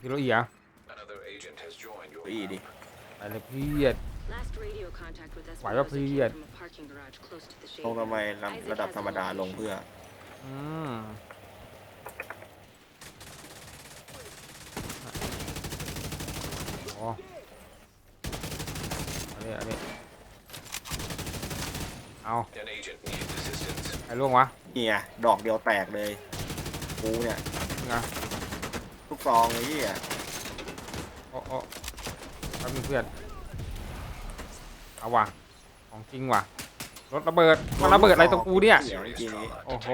พี่โรอีอะ Another agent has joined your อีดิไปเลยเพี่อน Last radio contact with Why up Espinosa here? came from a parking garage close to the ลง shade. ทำไมระระดับธรรมดาลงเพื่อ อืมโอ้อันนี้อันนี้เอา An agent needs assistance. ใครล่วงวะเนี่ยดอกเดียวแตกเลยกูเนี่ยนี่ไงลู กซองไอ้เหี้ยโอ้โอ้แป๊บนึงเพื่อน เอาว่ะ ของจริงว่ะ รถระเบิด มันระเบิดอะไรตรงกูเนี่ยเสียงเมื่อกี้นี้โอ้โห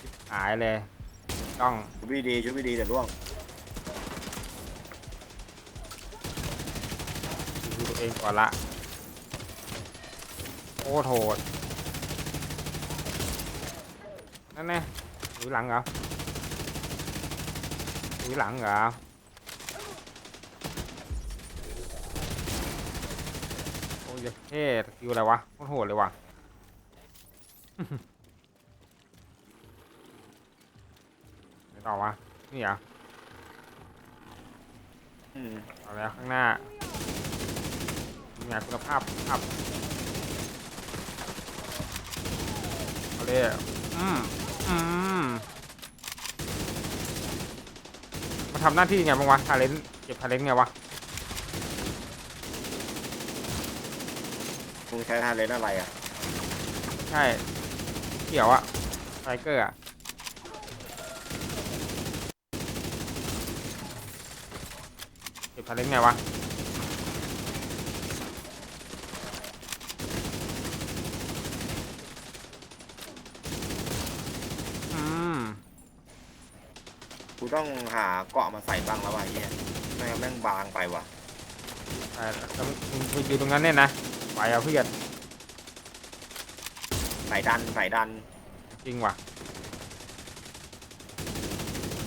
ชิบหายเลย ต้อง ชุบดีดีชุบดีๆเดี๋ยวล่วงดูตัวเองก่อนละโอ้โหดนั่นแน่ หรือหลังเหรอหรือหลังเหรอโอ้ยเท่สกิลอะไรวะโคตรโหดเลยว่ะไหนต่อวะนี่เหรออืมเอาแล้วข้างหน้ามีงานคุณภาพภาพเอาเลยอืมอืม มา ทำหน้าที่ไงบ้างวะทาเลนเก็บทาเลนไงวะมึงใช้ทานเลนอะไรอะใช่เขียวอะไทเกอร์อะเก็บทาเลนไงวะ อืม กู ต้องหาเกาะมาใส่บ้างแล้วว่ะไอ้เหี้ยไม่งั้นแม่งบางไปว่ะแต่แต่มึงมึงมึงอยู่ตรงนั้นเนี่ยนะไหวเอาเพื่อนใส่ดันใส่ดันจริงว่ะ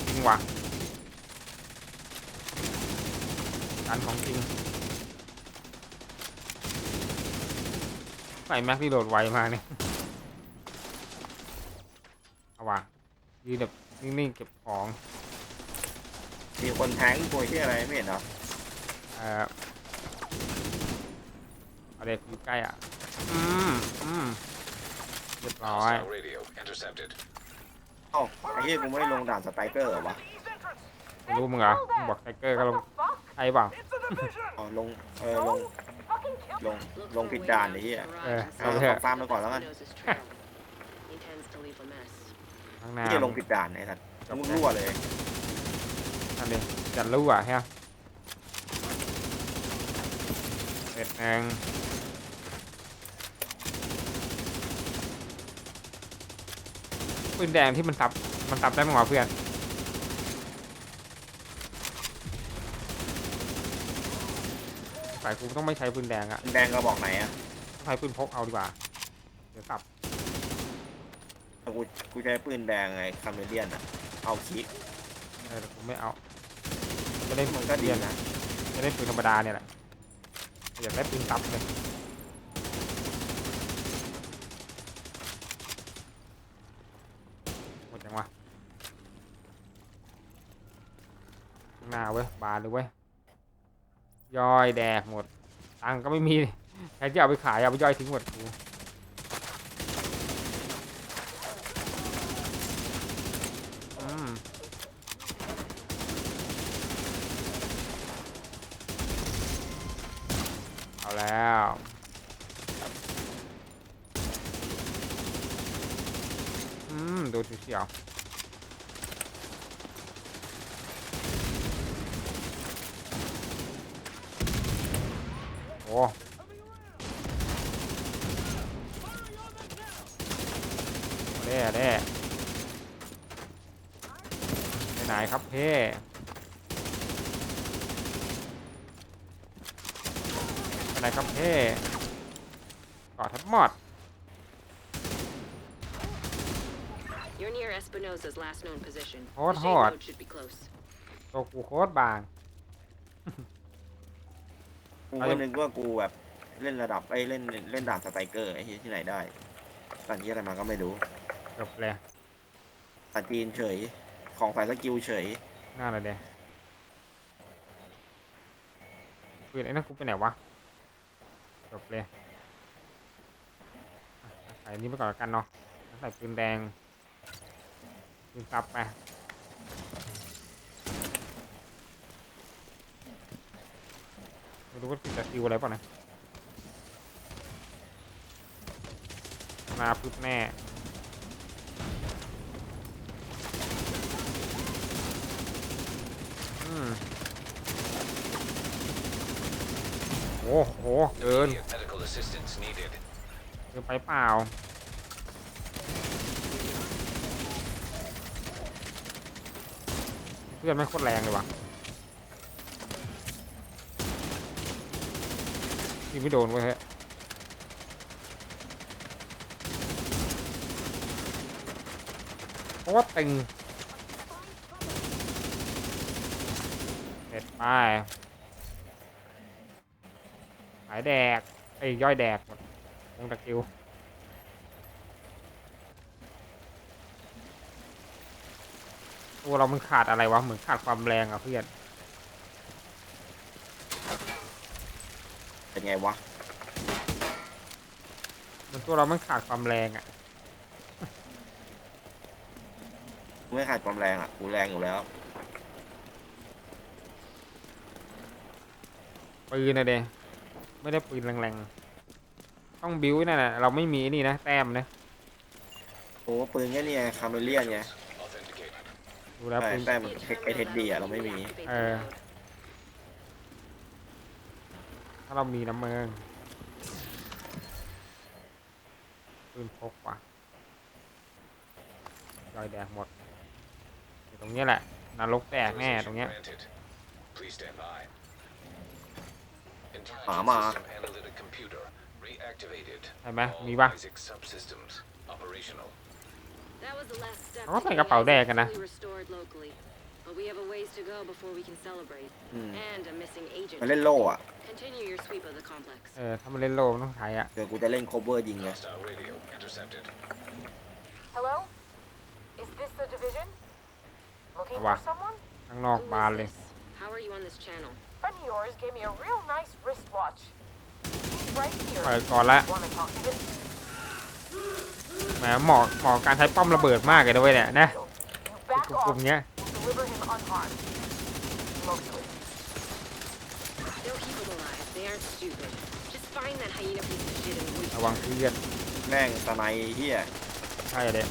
จริงว่ะการของจริงใส่แม็กที่โหลดไวมากเนี่ยเอาว่ะยืนแบบนิ่งๆเก็บของ มีคนแทงตัวที่อะไรไม่เห็นเหรอเอ่อเอาเด็กอยู่ใกล้อะ อืมอืมเรียบร้อย Hostile radio intercepted. เอ้าไอ้เหี้ยกูไม่ได้ลงด่านสไตรเกอร์เหรอวะไม่รู้มึงเหรอมึงบอกไทเกอร์ก็ลงใช่เปล่าอ๋อลงเออลงลง Looks ลง that ผิด way ด่าน down ไอ้ the เหี้ย garage เออ and เอาเอาเถอะ ฟาร์มไปก่อนแล้วกัน Espinosa's trail. He tends to leave a mess. ข้างหน้าไอ้เหี้ยลงผิดด่านไอ้สัตว์มึงรั่วเลย นั่นเองจะรู้อะใช่ไหมเอ็ดแองปืนแดงที่มันตับมันตับได้มั้งวะเพื่อนฝ่ายกูต้องไม่ใช้ปืนแดงอะแดงกระบอกไหนอะต้องใช้ปืนพกเอาดีกว่า เดี๋ยวตับกูกูใช้ปืนแดงไอ้คาเมเลียนอะเอาคิกเออแต่กูไม่เอา จะเล่นมันก็ดีเรียนนะจะเล่นปืนธรรมดาเนี่ยแหละอยากได้ปืนตับเลยหมดยังวะหน้าเว้ยบานเลยเว้ยย่อยแดกหมดตังก็ไม่มีใครจะเอาไปขายเอาไปย่อยทิ้งหมดกูอืม เอาแล้ว อืม ดูเฉียวๆโอ้เด้เด้ไปไหนครับเพ่ไปไหนครับเพ่กอดทับหมอด You're near Espinosa's last known position. Hot, The shade hot. node should be close. ตัวกูโคตรบาง กูเอาก็ยังนึกว่ากูแบบเล่นระดับไอ้ยเล่นเล่นด่านสไตรเกอร์ไอ้เหี้ยที่ไหนได้ด่านที่อะไรมาก็ไม่รู้จบเลยด่านจีนเฉย ของใส่สกิลเฉย หน้าอะไรเดียปืนไอ้นั่นกูไปไหนวะจบเลยอะใส่อันนี้ไปก่อนแล้วกันเนาะแล้วใส่ปืนแดงปืนซับไปไม่ รู้ว่าจะฟิวอะไรป่ะนะมาปึ๊บแน่โอ้โหเกินเกินไปเปล่าเพื่อนไม่โคตรแรงเลยว่ะ ยิงไม่โดนเว้ยเฮ้ยเพราะว่าตึงเสร็จไปหายแดกไอ้ยย่อยแดกหมดวงตะกิวตัวเรามันขาดอะไรวะ เหมือนขาดความแรงอะเพื่อน เป็น ไงวะเหมือนตัวเรามันขาดความแรงอะกูไม่ขาดความแรงอะกูแรงอยู่แล้วปืนนะเดไม่ได้ปืนแรงๆต้องบิ้วนั่นแหละเราไม่มีนี่นะแต้มนะโอ้ปืนแค่เนี่ยคาเมเลียนไง Authenticated. ดูแล้วใช่ปืน แต้มไอเทดดีอะเราไม่มี Activate the Uh, mode. ถ้าเรามีน้ำเมืองปืนพกว่ะรอยแดงหมดอยู่ตรงเนี้ยแหละนรกแตกแน่ตรงเนี้ย Granted. Please stand by. Ah, Intelligence ma. system analytic computer reactivated. ใช่ไหม All มีปะ Isaac subsystems operational. That was the last step เขาก็ to ใส่ getting กระเป๋าแดง Isaac กันนะ fully restored locally. But we have a ways to go before we can celebrate. อืม And a missing agent. มันเล่นโล่อะ Continue your sweep of the complex. เออถ้ามันเล่นโลมันต้องใช้อะเดี๋ยวกูจะเล่นโคเวอร์ยิงเลย Hostile radio intercepted. Hello? Is this the division? Looking Wow. for someone? ข้างนอก Who บาน is เลย this? How are you on this channel? Friend of yours gave me a real nice wristwatch. He's right เปิด here. ก่อนละ Wanna talk to him? แหมเหมาะเหมาะกับการใช้ป้อมระเบิดมากเลยนะเว้ยเนี่ยนะ You back กลุ่ม off. ๆเนี้ย We'll deliver him unharmed. Mostly. They'll keep him alive. They aren't stupid. Just find that hyena piece of shit and wait. ระวังเพื่อนแม่งสไนเฮียใช่เลย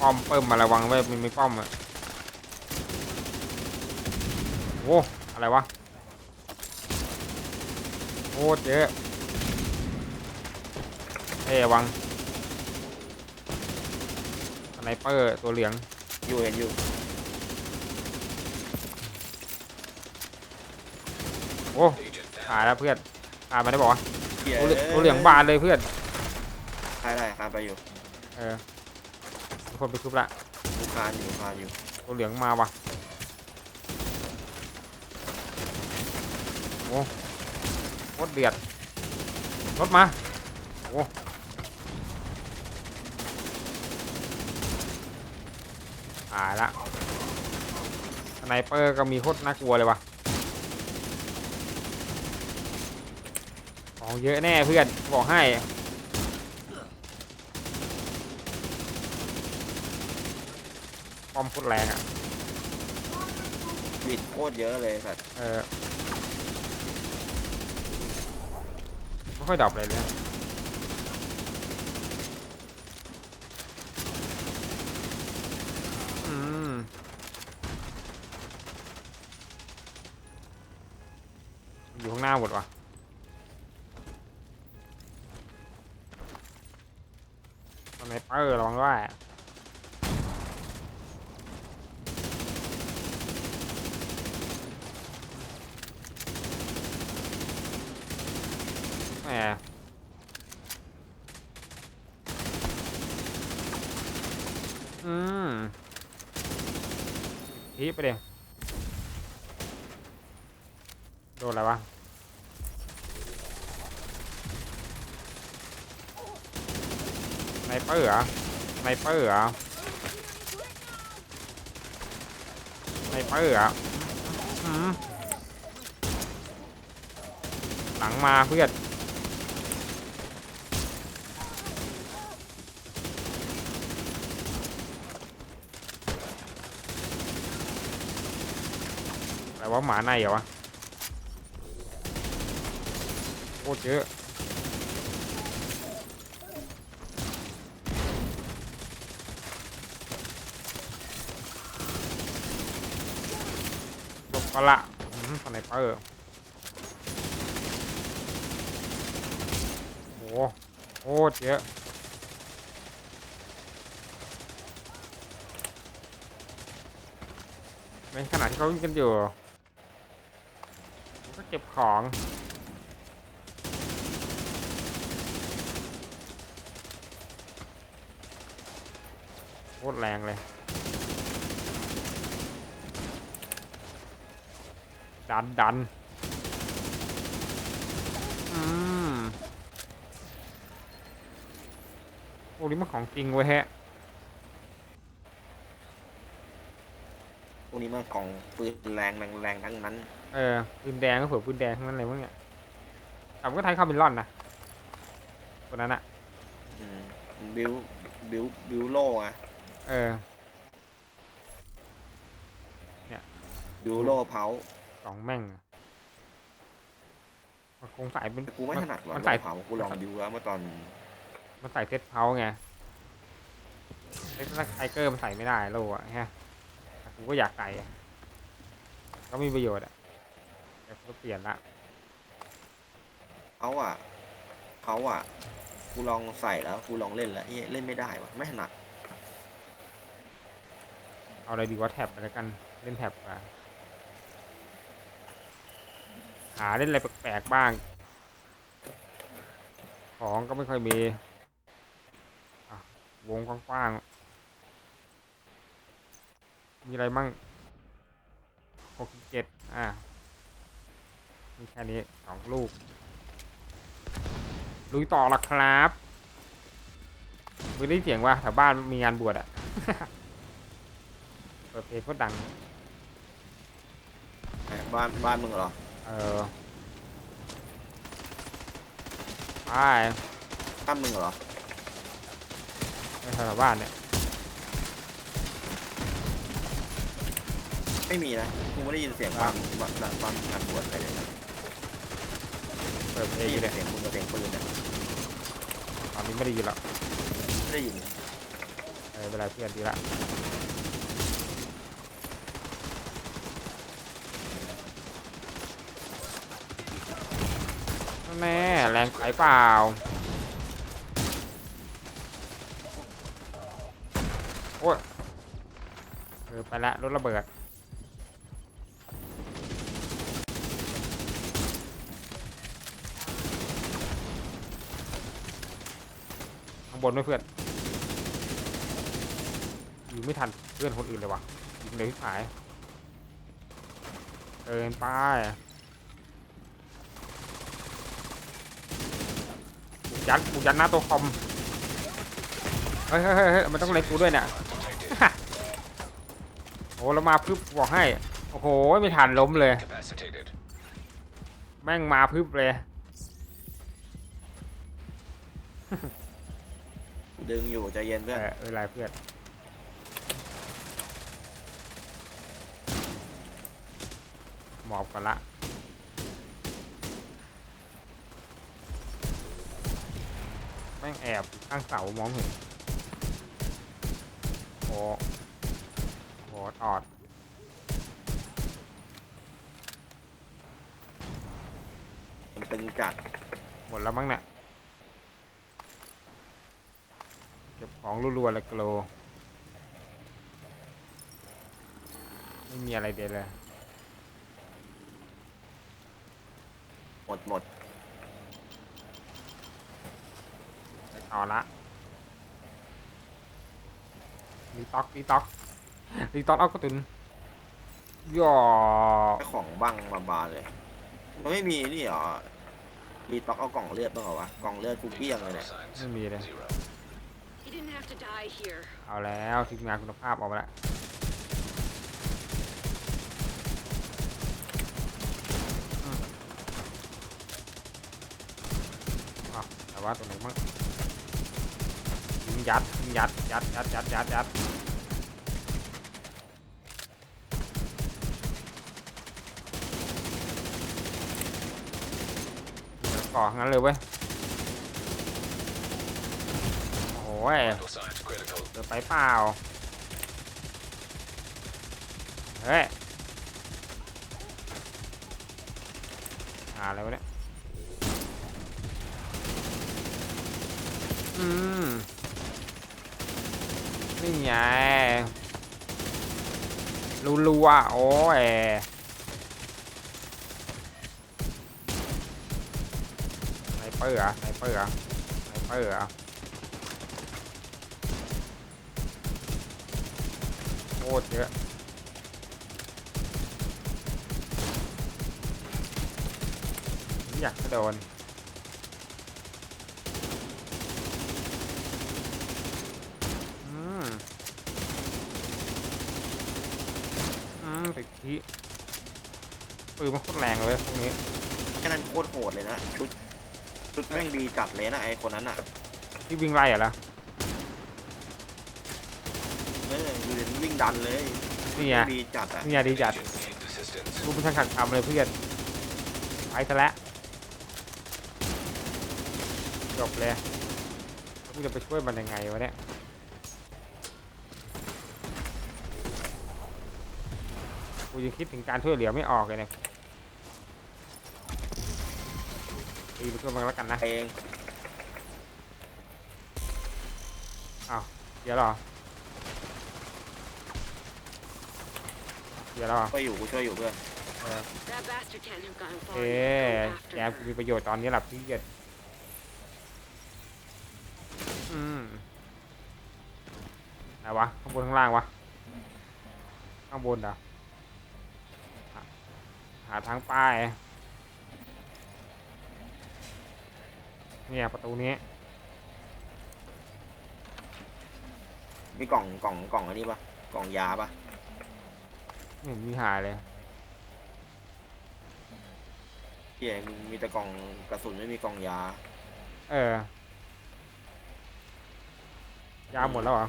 ป้อมเปิ่มมาระวังไว้ยมันมีป้อมอะโอ้อะไรวะโคตรเยอะเอ้ยระวังสไนเปอร์ตัวเหลืองอยู่เห็นอยู่ โอ้ Agent หายแล้วเพื่อนหายมาได้บอกว่าเฮียตัวเหลืองตัวเหลืองบานเลยเพื่อนใช่ได้คานไปอยู่เออมีคนไปทุบละกูคานอยู่คานอยู่ตัวเหลืองมาว่ะโอ้โคตรเดือดรถมาโอ้หายละสไนเปอร์ก็มีโคตรน่ากลัวเลยว่ะ ของเยอะแน่เพื่อนบอกให้ป้อมโคตรแรงอะบิดโคตรเยอะเลยสัตว์เออไม่ค่อยดับเลยเลยอืมอยู่ข้างหน้าหมดวะ ไนเปอร์ระวังด้วยแหมอืมทีไปเดียโดนอะไรวะ สไน เปอร์เหรอสไนเปอร์เหรอไนเปอร์อะหลังมาเพื่อนแต่ว่าหมาในเหรอวะโคตรเยอะ ก็ละอืมสไนเปอร์โหโคตรเยอะในขณะที่เขาวิ่งกันอยู่ก็เก็บของโคตรแรงเลย ดันดันอืมโอ้นี่มันของจริงเว้ยฮะพวกนี้มันกล่องปืนแรงแรงแรงทั้งนั้น เออปืนแดงก็เผื่อปืนแดงทั้งนั้นเลยมั้งเนี่ยแต่มันก็ไทยเข้าเป็นร่อนนะคนนั้นอะอืมบิวบิวบิวโลอะเออ บิวโลเผา สองแม่งมันคงใส่เป็นแต่กูไม่ถนัดว่ะมันโลใส่เผากูลองบิวแล้วเมื่อตอนมันใส่เซตเผาไงเซ็ตไทเกอร์มันใส่ไม่ได้โลอะฮะแต่กูก็อยากใส่อะก็มีประโยชน์อะแต่กูก็เปลี่ยนละ เขาอะเขาอะกูลองใส่แล้วกูลองเล่นแล้วเฮ้ยเล่นไม่ได้ว่ะไม่ถนัดเอาอะไรดีวะแท็บไปแล้วกัน เล่นแท็บกัน หาเล่นอะไรแปลกๆบ้าง ของก็ไม่ค่อยมีวงกว้างๆ มีอะไรมั่งหกเจ็ดอะมีแค่นี้สองลูก ลุยต่อละครับไมือได้เสียงว่าแถวบ้านมีงานบวชอะเปิดเพลงก็ดัง บ้านบ้านมึงเหรอ เออไปบ้านมึงเหรอในแถวบ้านเนี่ยไม่มีนะกูไม่ได้ยินเสียงบ้านบ้านบ้านบ้านงานบวชอะไรเลยนะเปิดเพลได้งอยิยู่นเนี่ยเสียงมึงกับเสียงปืนนะตอนนี้ไม่ได้ยินหรอกไม่ได้ยิน เออเวลาเพื่อนดีละ แน่แรงไปเปล่าโอ้ยเออไปละรถระเบิดข้างบนด้วยเพื่อนยิงไม่ทันเพื่อนคนอื่นเลยวะยิงเลยที่หายเกินไปบุก ยัดบุกยัดหน้าตัวคอมเฮ้ยเฮ้ยเฮ้ยเฮ้ยมันต้องเล็งกูด้วยเนี่ยโอ้แล้วมาพึบบอกให้ โอ้โหไม่ทันล้มเลย Incapacitated. แม่งมาพึบเลย ดึงอยู่ใจเย็นเอเพื่อนอเวลาเพื่อนหมอบกันละ แม่งแอบอยู่ข้างเสามองเห็นโอ้โหตอดมันตึงจัดหมดแล้วมั้งเนี่ยเก็บของรัวๆเลยกโล ไม่มีอะไรเด็ดเลย หมดหมด เอาละรีต็อกรีต็อกรีต็อกเอากระตุนย่อของบ้างมาบานเลย มันไม่มีนี่หรอ มีต็อกเอากล่องเลือดบ้างเหรอวะ กล่องเลือดกูเปี้ยงเลยเนี่ย ไม่มีเลยเอาแล้วทีมงานคุณภาพออกมาแล้วะแต่ว่าตัวไหนบ้าง งยัดยิงยัดยัดยัดยัดยัดยัดก่อทั้งนั้นเลยเว้ย โอ้โหย Vital signs critical. เกินไปเปล่า เฮ้ย หาอะไรวะเนี่ย อืม นี่ ไงรัวๆโอ้ยไสเปอร์อะไสเปอร์อะไสเปอร์อะโคตรเยอะอยากจะโดน อืม อืมติดที่ปืนมันโคตรแรงเลยพวกนี้ แค่นั้นโคตรโหดเลยนะชุดชุดแม่งดีจัดเลยนะไอ้คนนั้นอะที่วิ่งไล่อะล่ะเอออยู่เดี๋ยววิ่งดันเลยนี่ไงดีจัดอะนี่ไงดีจัด Agents need assistance. กูเป็นช่างขัดคำเลยเพื่อนไปซะแล้วจบเลยแล้วกูจะไปช่วยมันยังไงวะเนี่ย กูยังคิดถึงการช่วยเหลือไม่ออกเลยเนี่ยตีไปช่วยมันแล้วกันนะเองเดี๋ยวเหรอเดี๋ยวเหรอช่วยอยู่กูช่วยอยู่เพื่อน That bastard can't have gotten far เอ๊ enough to ะ go after แก her. กูมีประโยชน์ตอนนี้แหละพี่เกียรติอืมไหนวะข้างบนข้างล่างวะข้างบนเหรอหา หาทางป้ายเนี่ยประตูนี้มีกล่องกล่องกล่องอันนี้ปะกล่องยาปะไม่เห็นมีหาเลยเฮียมีมีแต่กล่องกระสุนไม่มีกล่องยา เออยาวหมดแล้วเหรอ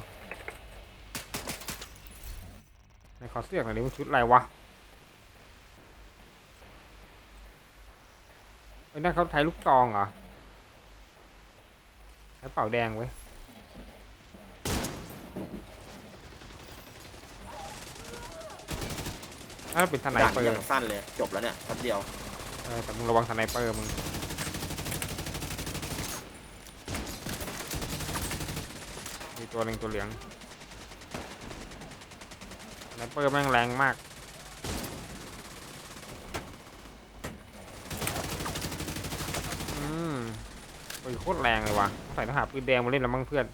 ในขอเสื้อหน่อยดิมันชุดอะไรวะ ไอ้ยนั่นเขาใช้ลูกซองเหรอใช้เป่าแดงเว้ยถ้าเป็นสไนด่านเปอนี้ร์ยังสั้นเลย จบแล้วเนี่ยแป๊บเดียว เออแต่มึงระวังสไนเปอร์มึงมีตัวหนึ่งตัวเหลืองสไนเปอร์แม่งแรงมาก อืมปืน โคตรแรงเลยว่ะใส่ทหารปืนแดงมาเล่นแล้วมั้งเพื่อน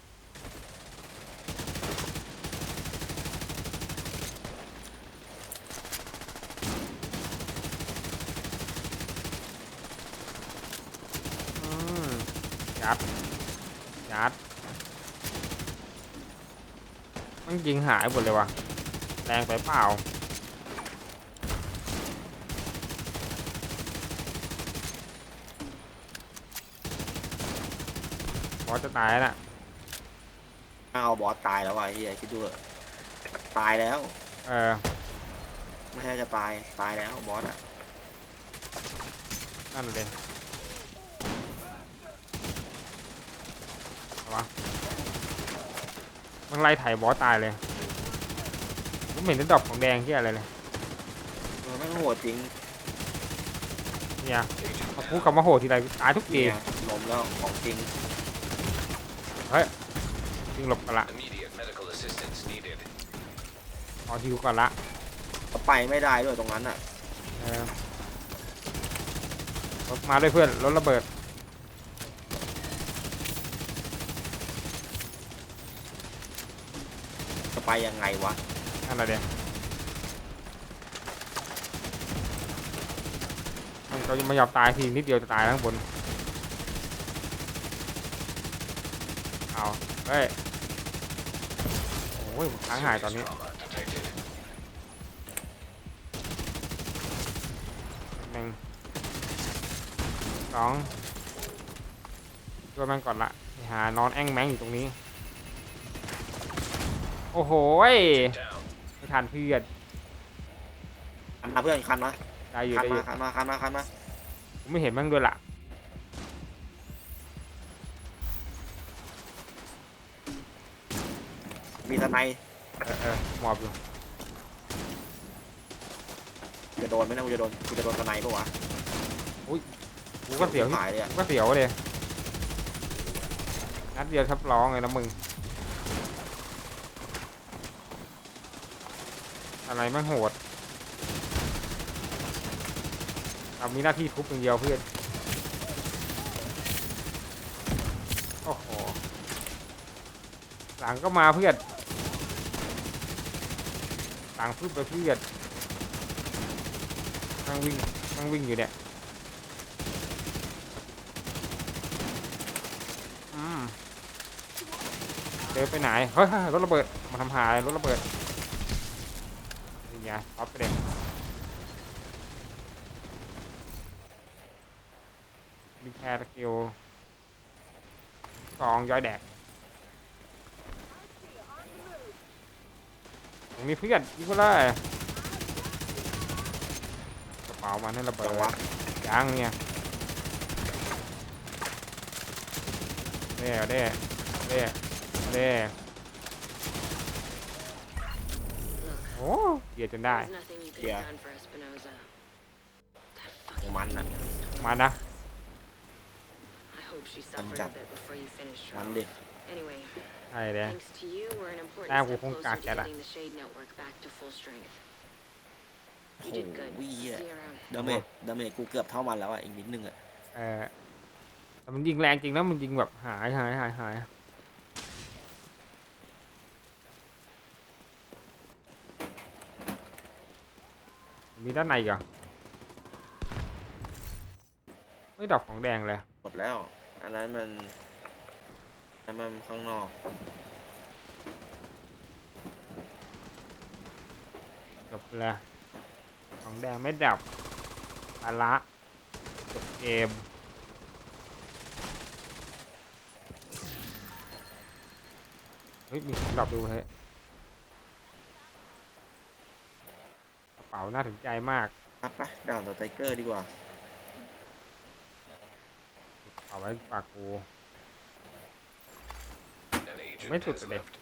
ยัดยัดมันยิงหายหมดเลยว่ะแรงไปเปล่า บอสจะตายแล้วน่ะเอาบอสตายแล้วว่ะเฮียคิดดูเถอะตายแล้ว เออไม่ใช่จะตายตายแล้วบอสอะนั่นเลยเอาวะมันไล่ไถ่บอสตายเลยผมเห็นได้ดอกของแดงที่อะไรเลยเออแม่งโหดจริงเนี่ยพอพูดคำว่าโหดทีไรตายทุกทีเนี่ยล้มแล้วของจริง ยิงหลบกันละ Immediate medical assistance needed. ขอฮิวก่อนละก็ไปไม่ได้ด้วยตรงนั้นอะเออรถมาด้วยเพื่อนรถระเบิดจะไปยังไงวะนั่นอะไรเดียมันก็ไม่ยอมตายทีนิดเดียวจะตายแล้วข้างบน เอาเฮ้ยโอ้ยค้างหายตอนนี้ Trauma detected. หนึ่งสองช่วยมันก่อนละไปหานอนแอ่งแมงอยู่ตรงนี้ โอ้โหย Down. ไม่ทันเพื่อนคันมาเพื่อนคันมาได้อยู่คันได้อมายู่คันมาคันมาคันมาผมไม่เห็นมันด้วยล่ะ มีสไนด์เออเออหมอบอยู่จะโดนไหมนะกูจะโดนกูจะโดนสไนด์ปะวะกูก็เสียวหายเลยอะกูก็เสียวเลยนัดเดียวทับร้องเลยนะมึง อะไรมันโหดเรามีหน้าที่ทุบอย่างเดียวเพื่อนโอ้โหหลังก็มาเพื่อน หลังพึ่งไปเพื่อนนั่งวิ่งนั่งวิ่งอยู่เนี่ยอืมเดินไปไหนเฮ้ยเฮ้ยรถระเบิด มาทำหายรถระเบิดนี่ไงท็อปไปเลยมีแคร์สกิลสองย้อยแดก ตรงนี้เพื่อนยิงไปเลยกระเป๋ามันให้ระเบิจัดงวะยังเนี่ยเด้เด้เด้เด้ Look, โอ้เกียดจนได้ there's nothing you could Yeah. have done for Espinoza. That ของ fucking มันนะมานะ I hope she suffered a Punjab. bit before you finished her มัน off. ดิ Anyway, ใช่เลย thanks to you, we're an important Ah, step well, kung closer to kakera. getting the Shade Network back to full strength. โอ้ You โห did good. เหี้ย See you around. ดาเมจดาเมจกูเกือบเท่ามันแล้วอะอีกนิดนึงอะเออแต่มันยิงแรงจริงนะมันยิงแบบหายหายหายหายมีด้านในอีกเหรอไม่ดอกของแดงเลย หมดแล้ว อันนั้นมันอั นนั้นมันข้างนอกจบเลยของแดงไม่ดับภาระจบเกมเฮ้ยมีของดับดูเฮ้ยกระเป๋าน่าถึงใจมากครับไปด่านสไตรเกอร์ดีกว่า เอาไว้ปากกู middle left.